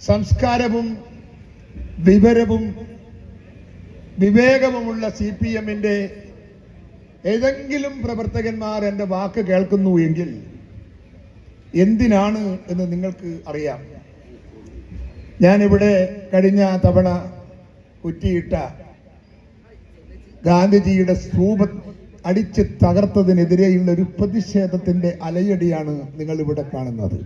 സംസ്കാരവും വിവരവും വിവേകവുമുള്ള C P എമ്മിന്റെ ഏതെങ്കിലും പ്രവർത്തകന്മാർ എന്റെ വാക്ക് കേൾക്കുന്നു എങ്കിൽ എന്തിനാണ് എന്ന് നിങ്ങൾക്ക് അറിയാം. ഞാനിവിടെ കഴിഞ്ഞ തവണ കുറ്റിയിട്ട ഗാന്ധിജിയുടെ സ്തൂപം അടിച്ച് തകർത്തതിനെതിരെയുള്ള ഒരു പ്രതിഷേധത്തിന്റെ അലയടിയാണ് നിങ്ങൾ ഇവിടെ കാണുന്നത്.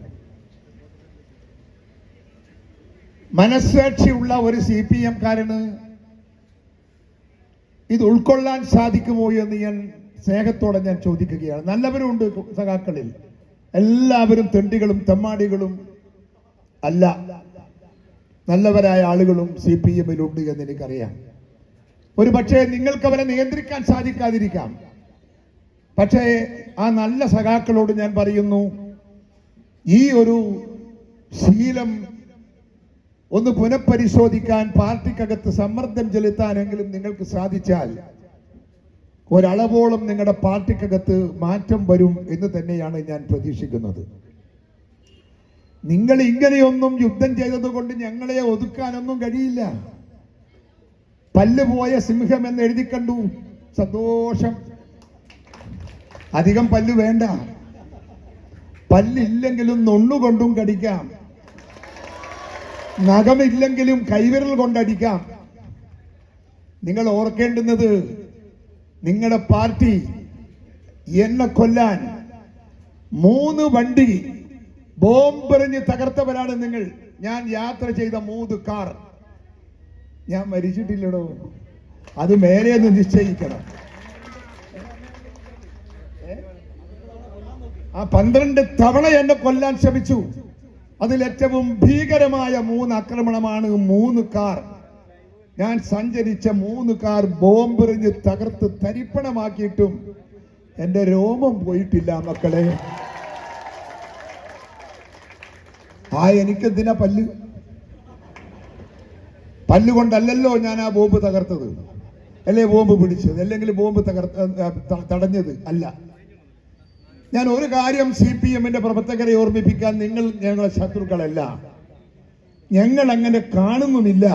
മനസ്സാക്ഷിയുള്ള ഒരു സി പി എംകാരന് ഇത് ഉൾക്കൊള്ളാൻ സാധിക്കുമോ എന്ന് ഞാൻ സ്നേഹത്തോടെ ഞാൻ ചോദിക്കുകയാണ്. നല്ലവരുണ്ട് സഖാക്കളിൽ. എല്ലാവരും തെണ്ടികളും തെമ്മാടികളും അല്ല. നല്ലവരായ ആളുകളും സി പി എമ്മിലുണ്ട് എന്ന് എനിക്കറിയാം ഒരു പക്ഷേ നിങ്ങൾക്ക് അവരെ നിയന്ത്രിക്കാൻ സാധിക്കാതിരിക്കാം. പക്ഷേ ആ നല്ല സഖാക്കളോട് ഞാൻ പറയുന്നു ഈ ഒരു ശീലം ഒന്ന് പുനഃപരിശോധിക്കാൻ പാർട്ടിക്കകത്ത് സമ്മർദ്ദം ചെലുത്താനെങ്കിലും നിങ്ങൾക്ക് സാധിച്ചാൽ ഒരളവോളം നിങ്ങളുടെ പാർട്ടിക്കകത്ത് മാറ്റം വരും എന്ന് തന്നെയാണ് ഞാൻ പ്രതീക്ഷിക്കുന്നത്. നിങ്ങൾ ഇങ്ങനെയൊന്നും യുദ്ധം ചെയ്തതുകൊണ്ട് ഞങ്ങളെ ഒതുക്കാനൊന്നും കഴിയില്ല. പല്ലുപോയ സിംഹം എന്ന് എഴുതി കണ്ടു. സന്തോഷം. അധികം പല്ല് വേണ്ട. പല്ലില്ലെങ്കിലും നൊണ്ണുകൊണ്ടും കടിക്കാം. നഖമില്ലെങ്കിലും കൈവിരൽ കൊണ്ടടിക്കാം. നിങ്ങൾ ഓർക്കേണ്ടുന്നത് നിങ്ങളുടെ പാർട്ടി എന്നെ കൊല്ലാൻ മൂന്ന് വണ്ടി ബോംബെറിഞ്ഞ് തകർത്തവരാണ് നിങ്ങൾ. ഞാൻ യാത്ര ചെയ്ത മൂന്ന് കാർ. ഞാൻ മരിച്ചിട്ടില്ലടോ. അത് മേലെ ഒന്ന് നിശ്ചയിക്കണം? ആ പന്ത്രണ്ട് തവണ എന്നെ കൊല്ലാൻ ശ്രമിച്ചു. അതിൽ ഏറ്റവും ഭീകരമായ മൂന്ന് ആക്രമണമാണ് മൂന്ന് കാർ. ഞാൻ സഞ്ചരിച്ച മൂന്ന് കാർ ബോംബെറിഞ്ഞ് തകർത്ത് തരിപ്പണമാക്കിയിട്ടും എന്റെ രോമം പോയിട്ടില്ല മക്കളെ. ആ എനിക്കെന്തിനാ പല്ല്? പല്ല് കൊണ്ടല്ലല്ലോ ഞാൻ ആ ബോംബ് തകർത്തത്. അല്ലേ ബോംബ് പിടിച്ചത്? അല്ലെങ്കിൽ ബോംബ് തകർത്ത തടഞ്ഞത്? അല്ല. ഞാൻ ഒരു കാര്യം സി പി എമ്മിന്റെ പ്രവർത്തകരെ ഓർമ്മിപ്പിക്കാൻ നിങ്ങൾ ഞങ്ങളെ ശത്രുക്കളല്ല. ഞങ്ങൾ അങ്ങനെ കാണുന്നുമില്ല.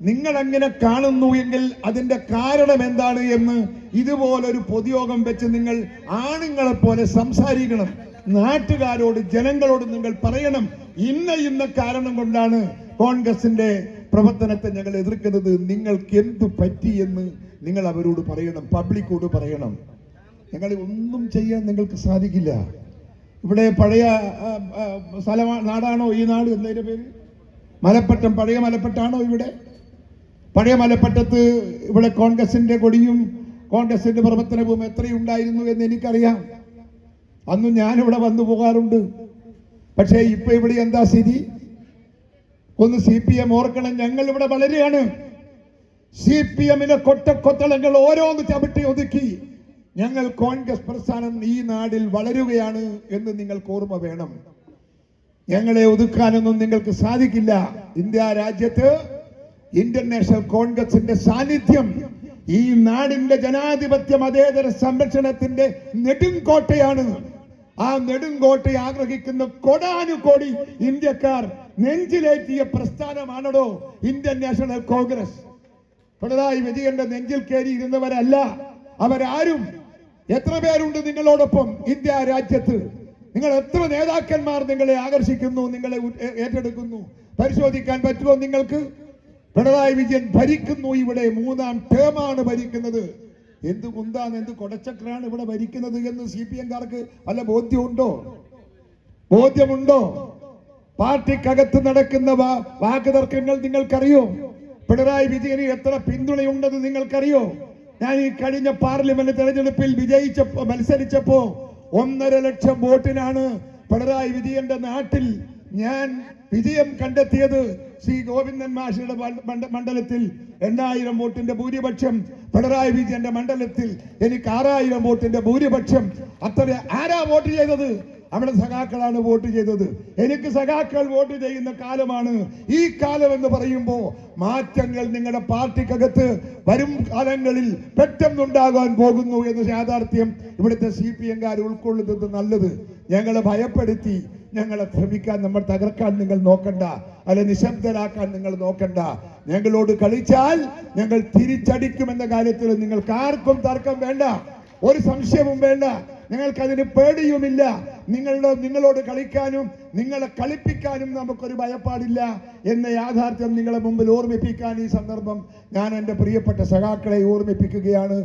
നിങ്ങൾ അങ്ങനെ കാണുന്നു എങ്കിൽ അതിന്റെ കാരണം എന്താണ് എന്ന് ഇതുപോലൊരു പൊതുയോഗം വെച്ച് നിങ്ങൾ ആണുങ്ങളെ പോലെ സംസാരിക്കണം. നാട്ടുകാരോട് ജനങ്ങളോട് നിങ്ങൾ പറയണം. ഇന്ന ഇന്ന കാരണം കൊണ്ടാണ് കോൺഗ്രസിന്റെ പ്രവർത്തനത്തെ ഞങ്ങൾ എതിർക്കുന്നത്. നിങ്ങൾക്ക് എന്തു പറ്റി എന്ന് നിങ്ങൾ അവരോട് പറയണം. പബ്ലിക്കോട് പറയണം. ഞങ്ങളെ ഒന്നും ചെയ്യാൻ നിങ്ങൾക്ക് സാധിക്കില്ല. ഇവിടെ പഴയ ആ, നാടാണോ ഈ നാട് എന്നതിന്റെ പേര്? മലപ്പറ്റം പഴയ മലപ്പറ്റാണോ ഇവിടെ? പഴയ മലപ്പറ്റത്ത് ഇവിടെ കോൺഗ്രസിന്റെ കൊടിയും കോൺഗ്രസിന്റെ പ്രവർത്തനവും എത്രയുണ്ടായിരുന്നു എന്ന് എനിക്കറിയാം. അന്ന് ഞാനിവിടെ വന്നു പോകാറുണ്ട്. പക്ഷേ ഇപ്പൊ ഇവിടെ എന്താ സ്ഥിതി? ഒന്ന് സി പി എം ഓർക്കണം ഞങ്ങൾ ഇവിടെ വളരെയാണ്. സി പി എമ്മിലെ കൊട്ടക്കൊത്തളങ്ങൾ ഓരോന്ന് ചവിട്ടി ഒതുക്കി. ഞങ്ങൾ കോൺഗ്രസ് പ്രസ്ഥാനം ഈ നാടിൽ വളരുകയാണ് എന്ന് നിങ്ങൾക്ക് ഓർമ്മ വേണം. ഞങ്ങളെ ഒതുക്കാനൊന്നും നിങ്ങൾക്ക് സാധിക്കില്ല. ഇന്ത്യ രാജ്യത്ത് ഇന്റർനാഷണൽ കോൺഗ്രസിന്റെ സാന്നിധ്യം ഈ നാടിന്റെ ജനാധിപത്യ മതേതര സംരക്ഷണത്തിന്റെ നെടുങ്കോട്ടയാണ്. ആ നെടുങ്കോട്ടയെ ആഗ്രഹിക്കുന്ന കോടാനുകോടി ഇന്ത്യക്കാർ നെഞ്ചിലേറ്റിയ പ്രസ്ഥാനമാണോ ഇന്ത്യൻ നാഷണൽ കോൺഗ്രസ്. പിണറായി വിജയന്റെ നെഞ്ചിൽ കയറി ഇരുന്നവരല്ല അവരാരും എത്ര പേരുണ്ട് നിങ്ങളോടൊപ്പം ഇന്ത്യ രാജ്യത്ത്? നിങ്ങൾ എത്ര നേതാക്കന്മാർ നിങ്ങളെ ആകർഷിക്കുന്നു നിങ്ങളെ ഏറ്റെടുക്കുന്നു? പരിശോധിക്കാൻ പറ്റുമോ നിങ്ങൾക്ക്? പിണറായി വിജയൻ ഭരിക്കുന്നു ഇവിടെ. മൂന്നാം ടേമാണ് ഭരിക്കുന്നത്. എന്ത് കുന്താണ് എന്ത് കൊടച്ചക്രാണ് ഇവിടെ ഭരിക്കുന്നത് എന്ന് സി പി എംകാർക്ക് വല്ല ബോധ്യമുണ്ടോ? ബോധ്യമുണ്ടോ? പാർട്ടിക്കകത്ത് നടക്കുന്ന വാക്കുതർക്കങ്ങൾ നിങ്ങൾക്കറിയോ? പിണറായി വിജയന് എത്ര പിന്തുണയുണ്ടെന്ന് നിങ്ങൾക്കറിയോ? ഞാൻ ഈ കഴിഞ്ഞ പാർലമെന്റ് തെരഞ്ഞെടുപ്പിൽ വിജയിച്ചപ്പോ മത്സരിച്ചപ്പോ ഒന്നര ലക്ഷം വോട്ടിനാണ് പിണറായി വിജയന്റെ നാട്ടിൽ ഞാൻ വിജയം കണ്ടെത്തിയത്. ശ്രീ ഗോവിന്ദൻ മാഷിയുടെ മണ്ഡ- മണ്ഡ- മണ്ഡലത്തിൽ എണ്ണായിരം വോട്ടിന്റെ ഭൂരിപക്ഷം പിണറായി വിജയന്റെ മണ്ഡലത്തിൽ എനിക്ക് ആറായിരം വോട്ടിന്റെ ഭൂരിപക്ഷം. അത്ര ആരാ വോട്ട് ചെയ്തത്? അവിടെ സഖാക്കളാണ് വോട്ട് ചെയ്തത്. എനിക്ക് സഖാക്കൾ വോട്ട് ചെയ്യുന്ന കാലമാണ്. ഈ കാലം എന്ന് പറയുമ്പോൾ മാറ്റങ്ങൾ നിങ്ങളുടെ പാർട്ടിക്കകത്ത് വരും കാലങ്ങളിൽ പെട്ടെന്നുണ്ടാകാൻ പോകുന്നു എന്ന യാഥാർത്ഥ്യം ഇവിടുത്തെ സി പി എംകാർ ഉൾക്കൊള്ളുന്നത് നല്ലത്. ഞങ്ങളെ ഭയപ്പെടുത്തി ഞങ്ങളെ ശ്രമിക്കാൻ നമ്മൾ തകർക്കാൻ നിങ്ങൾ നോക്കണ്ട. അല്ലെ നിശബ്ദരാക്കാൻ നിങ്ങൾ നോക്കണ്ട. ഞങ്ങളോട് കളിച്ചാൽ ഞങ്ങൾ തിരിച്ചടിക്കുമെന്ന കാര്യത്തിൽ നിങ്ങൾക്ക് ആർക്കും തർക്കം വേണ്ട. ഒരു സംശയവും വേണ്ട. നിങ്ങൾക്കതിന് പേടിയുമില്ല. നിങ്ങളുടെ നിങ്ങളോട് കളിക്കാനും നിങ്ങളെ കളിപ്പിക്കാനും നമുക്കൊരു ഭയപ്പാടില്ല എന്ന യാഥാർത്ഥ്യം നിങ്ങളെ മുമ്പിൽ ഓർമ്മിപ്പിക്കാൻ ഈ സന്ദർഭം ഞാൻ എന്റെ പ്രിയപ്പെട്ട സഖാക്കളെ ഓർമ്മിപ്പിക്കുകയാണ്.